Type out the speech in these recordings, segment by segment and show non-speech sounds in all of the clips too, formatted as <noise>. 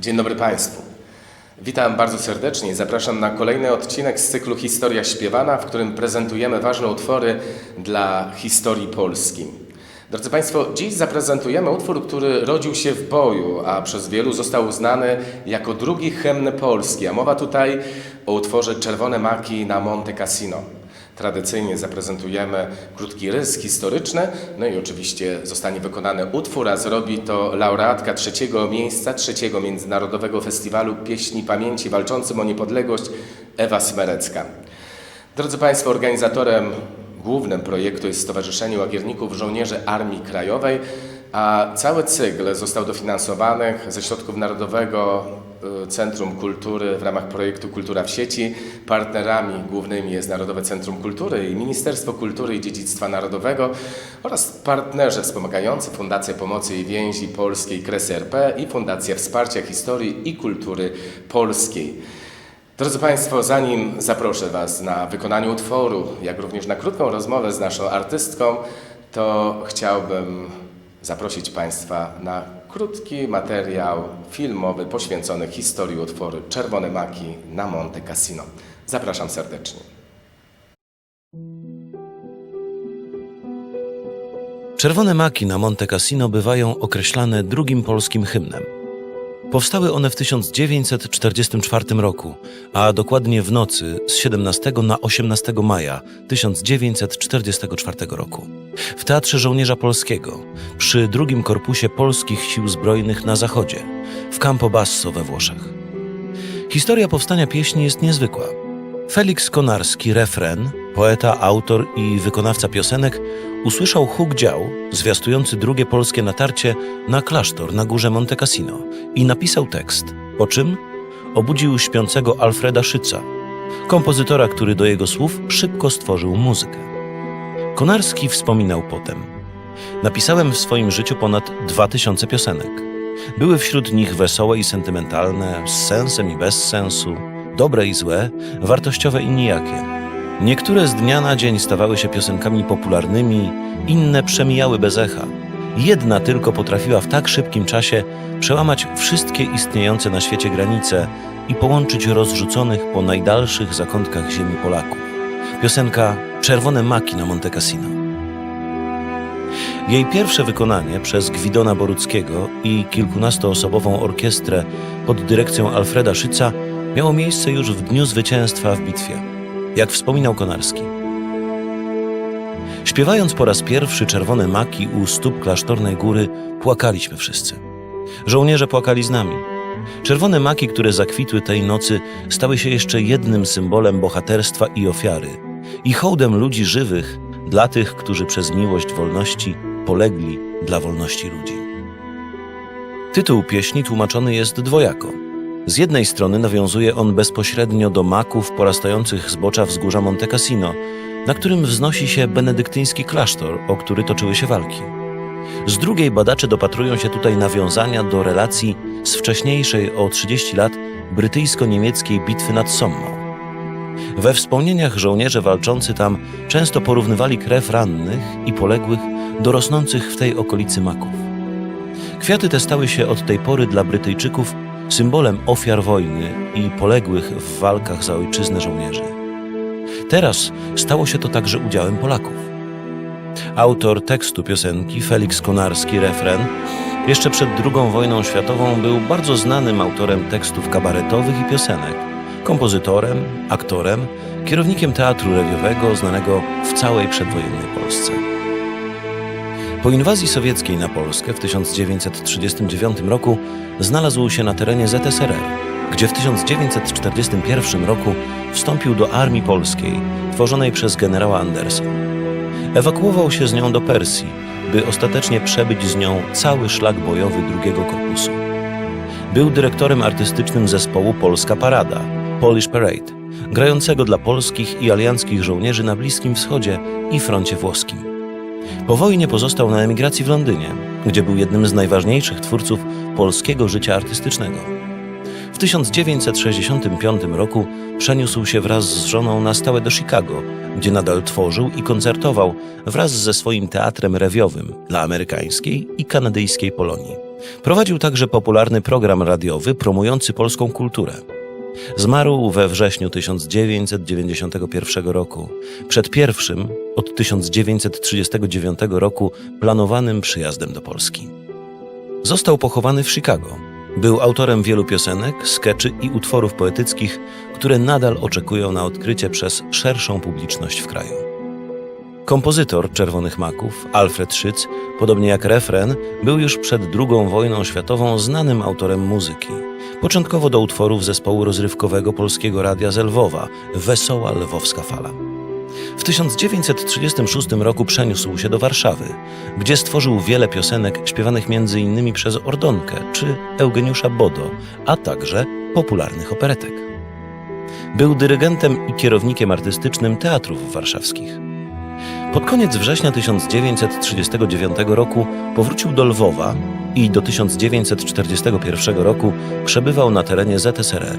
Dzień dobry Państwu. Witam bardzo serdecznie i zapraszam na kolejny odcinek z cyklu Historia śpiewana, w którym prezentujemy ważne utwory dla historii Polski. Drodzy Państwo, dziś zaprezentujemy utwór, który rodził się w boju, a przez wielu został uznany jako drugi hymn Polski. A mowa tutaj o utworze Czerwone Maki na Monte Cassino. Tradycyjnie zaprezentujemy krótki rys historyczny, no i oczywiście zostanie wykonany utwór, a zrobi to laureatka trzeciego miejsca, trzeciego Międzynarodowego Festiwalu Pieśni Pamięci walczącym o niepodległość Ewa Smerecka. Drodzy Państwo, organizatorem głównym projektu jest Stowarzyszenie Łagierników Żołnierzy Armii Krajowej, a cały cykl został dofinansowany ze środków Narodowego Centrum Kultury w ramach projektu Kultura w sieci. Partnerami głównymi jest Narodowe Centrum Kultury i Ministerstwo Kultury i Dziedzictwa Narodowego oraz partnerzy wspomagający Fundacja Pomocy i Więzi Polskiej Kresy RP i Fundacja Wsparcia Historii i Kultury Polskiej. Drodzy Państwo, zanim zaproszę Was na wykonanie utworu, jak również na krótką rozmowę z naszą artystką, to chciałbym zaprosić Państwa na krótki materiał filmowy poświęcony historii utworu Czerwone Maki na Monte Cassino. Zapraszam serdecznie. Czerwone maki na Monte Cassino bywają określane drugim polskim hymnem. Powstały one w 1944 roku, a dokładnie w nocy z 17 na 18 maja 1944 roku w Teatrze Żołnierza Polskiego przy drugim korpusie Polskich Sił Zbrojnych na zachodzie, w Campobasso we Włoszech. Historia powstania pieśni jest niezwykła. Felix Konarski, refren, poeta, autor i wykonawca piosenek, usłyszał huk dział zwiastujący drugie polskie natarcie na klasztor na górze Monte Cassino i napisał tekst, po czym obudził śpiącego Alfreda Szyca, kompozytora, który do jego słów szybko stworzył muzykę. Konarski wspominał potem: Napisałem w swoim życiu ponad dwa tysiące piosenek. Były wśród nich wesołe i sentymentalne, z sensem i bez sensu, dobre i złe, wartościowe i nijakie. Niektóre z dnia na dzień stawały się piosenkami popularnymi, inne przemijały bez echa. Jedna tylko potrafiła w tak szybkim czasie przełamać wszystkie istniejące na świecie granice i połączyć rozrzuconych po najdalszych zakątkach ziemi Polaków. Piosenka Czerwone maki na Monte Cassino. Jej pierwsze wykonanie przez Gwidona Boruckiego i kilkunastoosobową orkiestrę pod dyrekcją Alfreda Szyca miało miejsce już w dniu zwycięstwa w bitwie, jak wspominał Konarski. Śpiewając po raz pierwszy Czerwone Maki u stóp klasztornej góry, płakaliśmy wszyscy. Żołnierze płakali z nami. Czerwone maki, które zakwitły tej nocy, stały się jeszcze jednym symbolem bohaterstwa i ofiary i hołdem ludzi żywych dla tych, którzy przez miłość wolności polegli dla wolności ludzi. Tytuł pieśni tłumaczony jest dwojako. Z jednej strony nawiązuje on bezpośrednio do maków porastających zbocza wzgórza Monte Cassino, na którym wznosi się benedyktyński klasztor, o który toczyły się walki. Z drugiej badacze dopatrują się tutaj nawiązania do relacji z wcześniejszej o 30 lat brytyjsko-niemieckiej bitwy nad Sommą. We wspomnieniach żołnierze walczący tam często porównywali krew rannych i poległych do rosnących w tej okolicy maków. Kwiaty te stały się od tej pory dla Brytyjczyków symbolem ofiar wojny i poległych w walkach za ojczyznę żołnierzy. Teraz stało się to także udziałem Polaków. Autor tekstu piosenki, Felix Konarski, refren, jeszcze przed II wojną światową był bardzo znanym autorem tekstów kabaretowych i piosenek, kompozytorem, aktorem, kierownikiem teatru rewiowego znanego w całej przedwojennej Polsce. Po inwazji sowieckiej na Polskę w 1939 roku znalazł się na terenie ZSRR, gdzie w 1941 roku wstąpił do Armii Polskiej, tworzonej przez generała Andersa. Ewakuował się z nią do Persji, by ostatecznie przebyć z nią cały szlak bojowy drugiego korpusu. Był dyrektorem artystycznym zespołu Polska Parada, Polish Parade, grającego dla polskich i alianckich żołnierzy na Bliskim Wschodzie i froncie włoskim. Po wojnie pozostał na emigracji w Londynie, gdzie był jednym z najważniejszych twórców polskiego życia artystycznego. W 1965 roku przeniósł się wraz z żoną na stałe do Chicago, gdzie nadal tworzył i koncertował wraz ze swoim teatrem rewiowym dla amerykańskiej i kanadyjskiej Polonii. Prowadził także popularny program radiowy promujący polską kulturę. Zmarł we wrześniu 1991 roku, przed pierwszym od 1939 roku planowanym przyjazdem do Polski. Został pochowany w Chicago. Był autorem wielu piosenek, skeczy i utworów poetyckich, które nadal oczekują na odkrycie przez szerszą publiczność w kraju. Kompozytor Czerwonych Maków, Alfred Szyc, podobnie jak refren, był już przed II wojną światową znanym autorem muzyki. Początkowo do utworów zespołu rozrywkowego Polskiego Radia z Lwowa, Wesoła Lwowska Fala. W 1936 roku przeniósł się do Warszawy, gdzie stworzył wiele piosenek śpiewanych m.in. przez Ordonkę czy Eugeniusza Bodo, a także popularnych operetek. Był dyrygentem i kierownikiem artystycznym teatrów warszawskich. Pod koniec września 1939 roku powrócił do Lwowa i do 1941 roku przebywał na terenie ZSRR.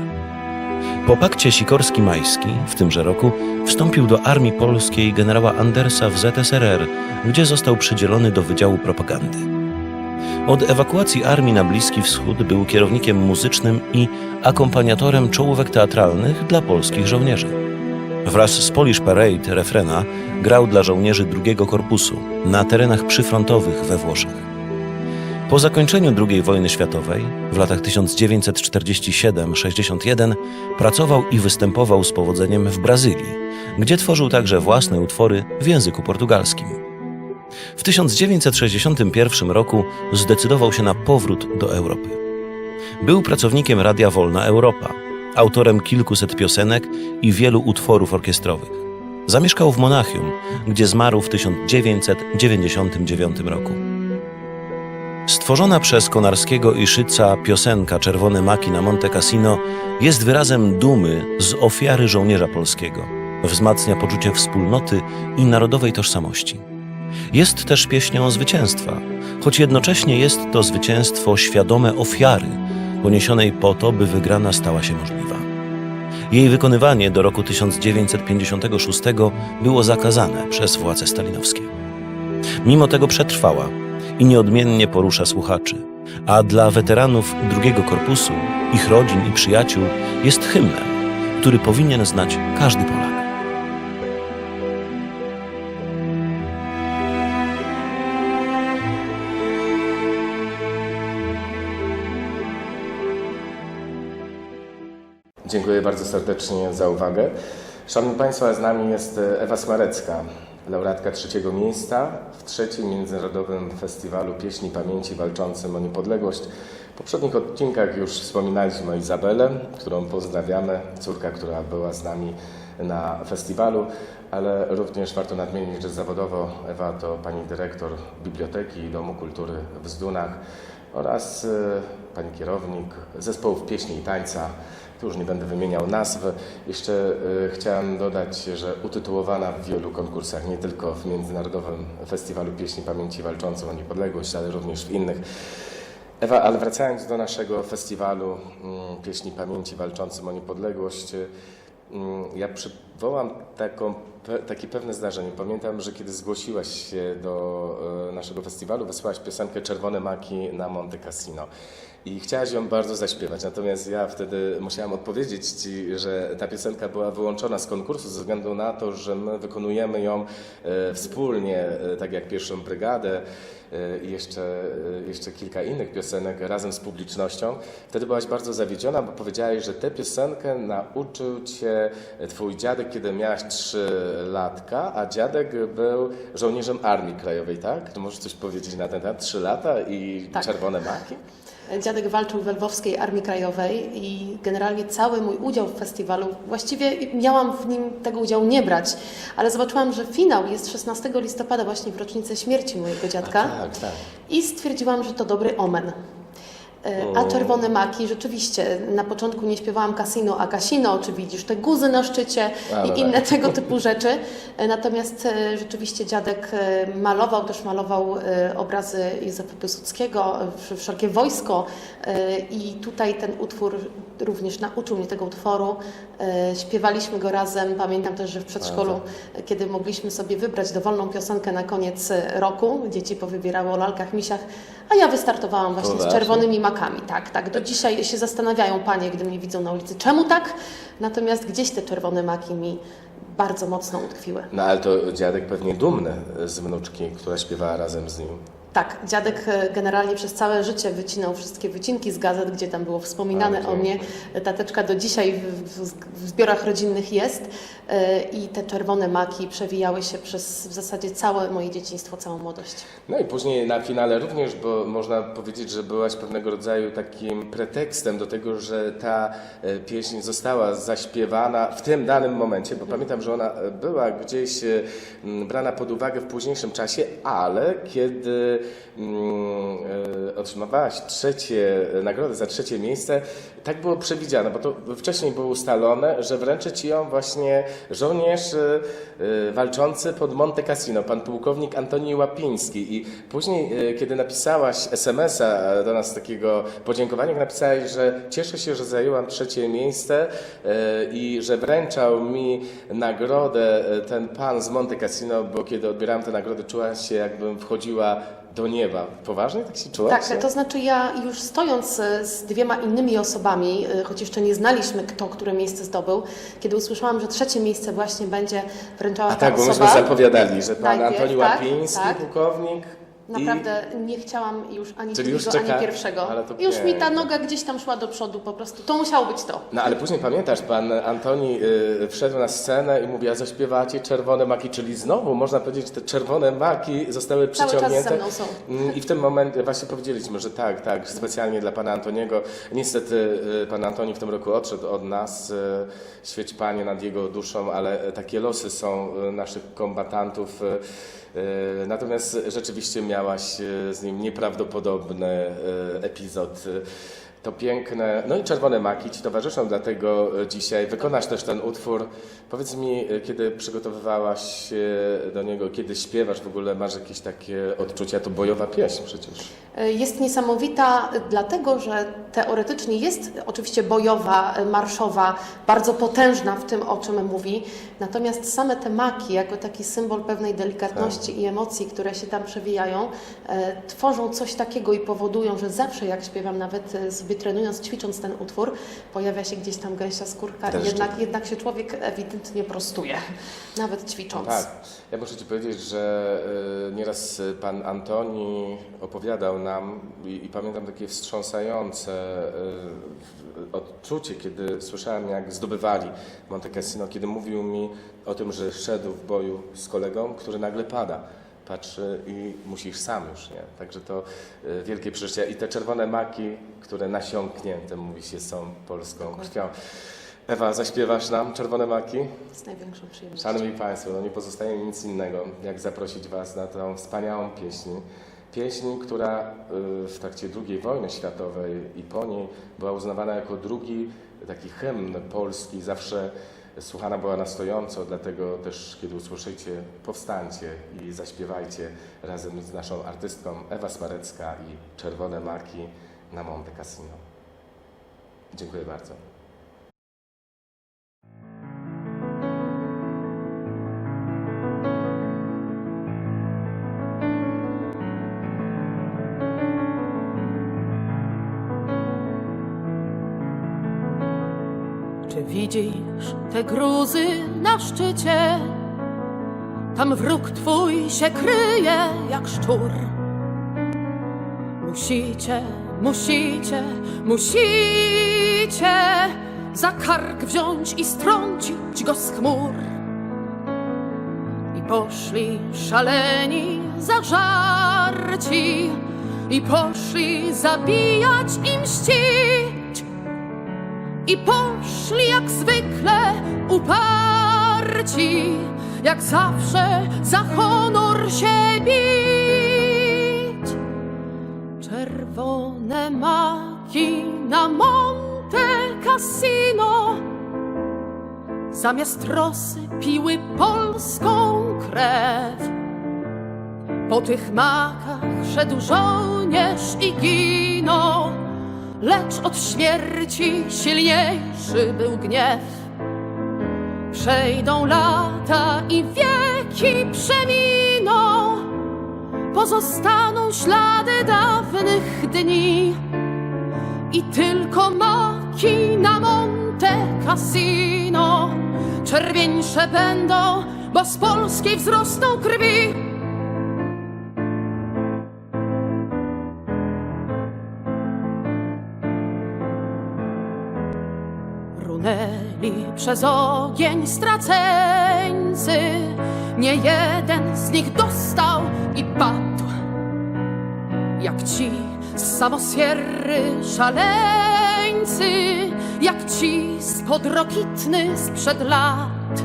Po pakcie Sikorski-Majski w tymże roku wstąpił do armii polskiej generała Andersa w ZSRR, gdzie został przydzielony do Wydziału Propagandy. Od ewakuacji armii na Bliski Wschód był kierownikiem muzycznym i akompaniatorem czołówek teatralnych dla polskich żołnierzy. Wraz z Polish Parade refrena grał dla żołnierzy drugiego korpusu na terenach przyfrontowych we Włoszech. Po zakończeniu II wojny światowej w latach 1947-61 pracował i występował z powodzeniem w Brazylii, gdzie tworzył także własne utwory w języku portugalskim. W 1961 roku zdecydował się na powrót do Europy. Był pracownikiem Radia Wolna Europa, autorem kilkuset piosenek i wielu utworów orkiestrowych. Zamieszkał w Monachium, gdzie zmarł w 1999 roku. Stworzona przez Konarskiego i Szyca piosenka Czerwone Maki na Monte Cassino jest wyrazem dumy z ofiary żołnierza polskiego. Wzmacnia poczucie wspólnoty i narodowej tożsamości. Jest też pieśnią zwycięstwa, choć jednocześnie jest to zwycięstwo świadome ofiary, poniesionej po to, by wygrana stała się możliwa. Jej wykonywanie do roku 1956 było zakazane przez władze stalinowskie. Mimo tego przetrwała i nieodmiennie porusza słuchaczy, a dla weteranów drugiego korpusu, ich rodzin i przyjaciół jest hymnem, który powinien znać każdy Polak. Dziękuję bardzo serdecznie za uwagę. Szanowni Państwo, z nami jest Ewa Smarecka, laureatka trzeciego miejsca w trzecim Międzynarodowym Festiwalu Pieśni Pamięci Walczącym o Niepodległość. W poprzednich odcinkach już wspominaliśmy o Izabelę, którą pozdrawiamy, córka, która była z nami na festiwalu, ale również warto nadmienić, że zawodowo Ewa to pani dyrektor Biblioteki i Domu Kultury w Zdunach oraz e, pani kierownik zespołów pieśni i tańca. Tu już nie będę wymieniał nazw. Jeszcze e, chciałem dodać, że utytułowana w wielu konkursach, nie tylko w Międzynarodowym Festiwalu Pieśni Pamięci Walczącą o Niepodległość, ale również w innych. Ewa, ale wracając do naszego festiwalu mm, Pieśni Pamięci Walczącym o Niepodległość, ja przywołam taką, takie pewne zdarzenie. Pamiętam, że kiedy zgłosiłaś się do e, naszego festiwalu, wysłałaś piosenkę Czerwone Maki na Monte Cassino. I chciałaś ją bardzo zaśpiewać, natomiast ja wtedy musiałam odpowiedzieć Ci, że ta piosenka była wyłączona z konkursu ze względu na to, że my wykonujemy ją e, wspólnie, e, tak jak pierwszą brygadę e, i jeszcze, jeszcze kilka innych piosenek razem z publicznością. Wtedy byłaś bardzo zawiedziona, bo powiedziałaś, że tę piosenkę nauczył Cię Twój dziadek, kiedy miałaś 3 latka, a dziadek był żołnierzem Armii Krajowej, tak? Czy możesz coś powiedzieć na ten temat? 3 lata i Tak. czerwone maki? Dziadek walczył w Lwowskiej Armii Krajowej i generalnie cały mój udział w festiwalu, właściwie miałam w nim tego udziału nie brać, ale zobaczyłam, że finał jest 16 listopada, właśnie w rocznicę śmierci mojego dziadka Tak, tak. i stwierdziłam, że to dobry omen. E, A czerwone maki, rzeczywiście, na początku nie śpiewałam Casino a Casino, czy widzisz te guzy na szczycie i inne tego <laughs> typu rzeczy. E, Natomiast e, rzeczywiście dziadek malował, też malował obrazy Józefa Piłsudskiego, wsz- wszelkie wojsko i tutaj ten utwór również nauczył mnie tego utworu. Śpiewaliśmy go razem, pamiętam też, że w przedszkolu, kiedy mogliśmy sobie wybrać dowolną piosenkę na koniec roku, dzieci powybierały o lalkach, misiach, a ja wystartowałam właśnie z czerwonymi makami. Tak, tak. Do dzisiaj się zastanawiają panie, gdy mnie widzą na ulicy, czemu tak? Natomiast gdzieś te czerwone maki mi bardzo mocno utkwiły. No ale to dziadek pewnie dumny z wnuczki, która śpiewała razem z nim. Tak, dziadek e, generalnie przez całe życie wycinał wszystkie wycinki z gazet, gdzie tam było wspominane A, o mnie. pięknie. Ta teczka do dzisiaj w, w, w zbiorach rodzinnych jest e, i te czerwone maki przewijały się przez w zasadzie całe moje dzieciństwo, całą młodość. No i później na finale również, bo można powiedzieć, że byłaś pewnego rodzaju takim pretekstem do tego, że ta e, pieśń została zaśpiewana w tym danym momencie, bo pamiętam, że ona e, była gdzieś e, brana pod uwagę w późniejszym czasie, ale kiedy mm, e, otrzymawałaś trzecie, nagrodę za trzecie miejsce, tak było przewidziane, bo to wcześniej było ustalone, że wręczy ci ją właśnie żołnierz e, e, walczący pod Monte Cassino, pan pułkownik Antoni Łapiński. I później, e, kiedy napisałaś SMS-a do nas takiego podziękowania, napisałeś, że cieszę się, że zajęłam trzecie miejsce e, i że wręczał mi nagrodę e, ten pan z Monte Cassino, bo kiedy odbierałam tę nagrodę, czułam się jakbym wchodziła do nieba. Poważnie tak się czułaś? Tak, to znaczy ja już stojąc e, z dwiema innymi osobami, e, choć jeszcze nie znaliśmy kto, które miejsce zdobył, kiedy usłyszałam, że trzecie miejsce właśnie będzie wręczała A ta tak, bo osoba. myśmy zapowiadali, że pan Najpierw, Antoni tak, Łapiński, tak. pułkownik. Naprawdę nie chciałam już ani Czyli już drugiego, czeka- ani pierwszego. Już mi ta noga gdzieś tam szła do przodu po prostu. To musiało być to. No ale później pamiętasz, pan Antoni y, wszedł na scenę i mówi, a zaśpiewacie czerwone maki, czyli znowu można powiedzieć, że te czerwone maki zostały Cały czas przyciągnięte. ze mną są. Mm, I w tym momencie właśnie powiedzieliśmy, że tak, tak, specjalnie dla pana Antoniego. Niestety y, pan Antoni w tym roku odszedł od nas, y, świeć panie nad jego duszą, ale y, takie losy są y, naszych kombatantów. Y, Natomiast rzeczywiście miałaś y, z nim nieprawdopodobny y, epizod. To piękne. No i czerwone maki ci towarzyszą, dlatego y, dzisiaj wykonasz też ten utwór. Powiedz mi, y, kiedy przygotowywałaś się do niego, kiedy śpiewasz w ogóle, masz jakieś takie odczucia? To bojowa pieśń przecież. E, Jest niesamowita, e, dlatego że teoretycznie jest oczywiście bojowa, e, marszowa, bardzo potężna w tym, o czym mówi. Natomiast same te maki, jako taki symbol pewnej delikatności i emocji, które się tam przewijają, e, tworzą coś takiego i powodują, że zawsze jak śpiewam, nawet e, sobie trenując, ćwicząc ten utwór, pojawia się gdzieś tam gęsia skórka i jednak, jednak się człowiek ewidentnie prostuje, nawet ćwicząc. Tak. Ja muszę Ci powiedzieć, że y, nieraz y, pan Antoni opowiadał nam i, i pamiętam takie wstrząsające y, odczucie, kiedy słyszałem, jak zdobywali Monte Cassino, kiedy mówił mi o tym, że szedł w boju z kolegą, który nagle pada. Patrzy i musisz sam już, nie? Także to y, wielkie przeżycie. I te czerwone maki, które nasiąknięte, mówi się, są polską krwią. Ewa, zaśpiewasz nam czerwone maki? Z największą przyjemnością. Szanowni Państwo, no nie pozostaje mi nic innego, jak zaprosić Was na tę wspaniałą pieśń. Pieśń, która y, w trakcie II wojny światowej i po niej była uznawana jako drugi taki hymn polski, zawsze słuchana była na stojąco, dlatego też kiedy usłyszycie, powstańcie i zaśpiewajcie razem z naszą artystką Ewa Smarecka i Czerwone Maki na Monte Cassino. Dziękuję bardzo. Czy widzisz te gruzy na szczycie? Tam wróg twój się kryje jak szczur. Musicie, musicie, musicie za kark wziąć i strącić go z chmur. I poszli szaleni, zażarci, i poszli zabijać i mścić. I poszli jak zwykle uparci, jak zawsze za honor się bić. Czerwone maki na Monte Cassino Zamiast rosy piły polską krew Po tych makach szedł żołnierz i ginął Lecz od śmierci silniejszy był gniew. Przejdą lata i wieki przeminą. Pozostaną ślady dawnych dni. I tylko maki na Monte Cassino. Czerwieńsze będą, bo z polskiej wzrosną krwi Przez ogień straceńcy. Nie jeden z nich dostał i padł Jak ci z samosierry szaleńcy Jak ci z podrokitny sprzed lat.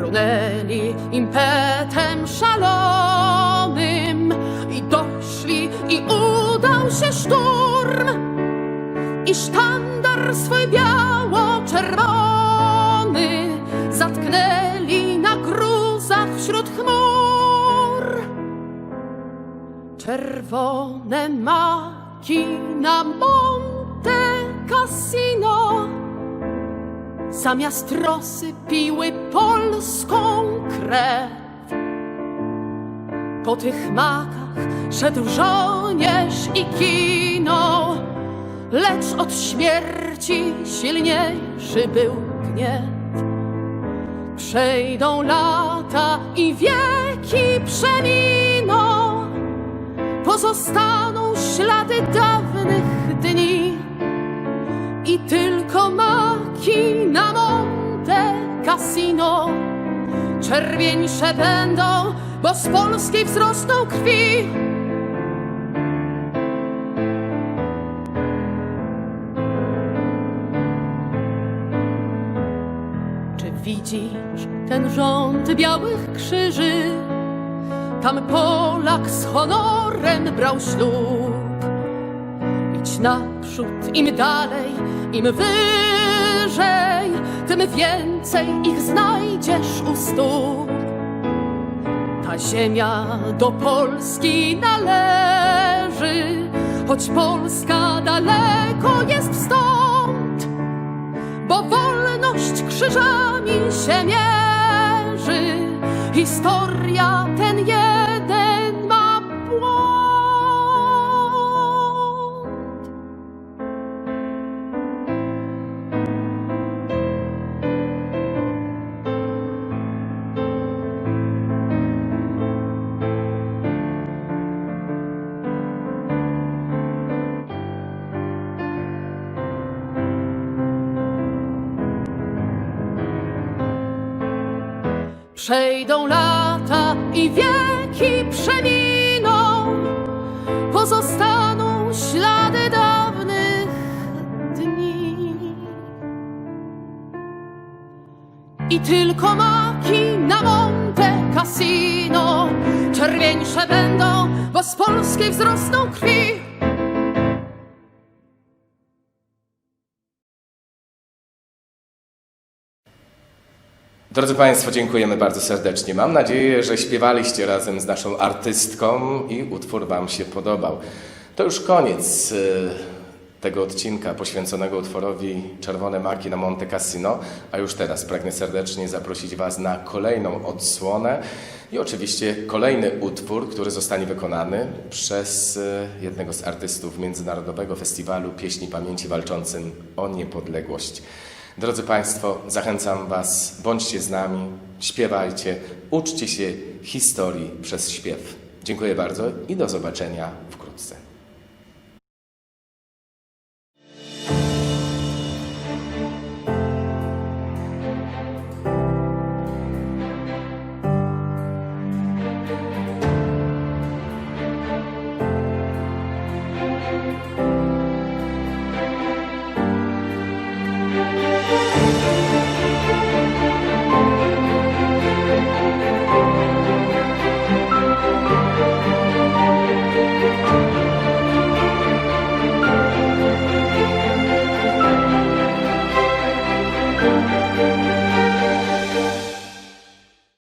Runęli impetem szalonym I doszli i udał się szturm i sztandar swój biało-czerwony zatknęli na gruzach wśród chmur. Czerwone maki na Monte Cassino zamiast rosy piły polską krew. Po tych makach szedł żołnierz i kinął, lecz od śmierci silniejszy był gniew. Przejdą lata i wieki przeminą, pozostaną ślady dawnych dni i tylko maki na Monte Cassino czerwieńsze będą, bo z polskiej wzrosną krwi. Ten rząd białych krzyży? Tam Polak z honorem brał ślub. Idź naprzód, im dalej, im wyżej, tym więcej ich znajdziesz u stóp. Ta ziemia do Polski należy, choć Polska daleko jest stąd, bo wolność krzyżami się mierzy. Historia ten jeden Przejdą lata i wieki przeminą, pozostaną ślady dawnych dni. I tylko maki na Monte Cassino czerwieńsze będą, bo z polskiej wzrosną krwi. Drodzy Państwo, dziękujemy bardzo serdecznie. Mam nadzieję, że śpiewaliście razem z naszą artystką i utwór Wam się podobał. To już koniec y, tego odcinka poświęconego utworowi Czerwone Maki na Monte Cassino, a już teraz pragnę serdecznie zaprosić Was na kolejną odsłonę i oczywiście kolejny utwór, który zostanie wykonany przez y, jednego z artystów Międzynarodowego Festiwalu Pieśni Pamięci Walczącym o Niepodległość. Drodzy Państwo, zachęcam Was, bądźcie z nami, śpiewajcie, uczcie się historii przez śpiew. Dziękuję bardzo i do zobaczenia w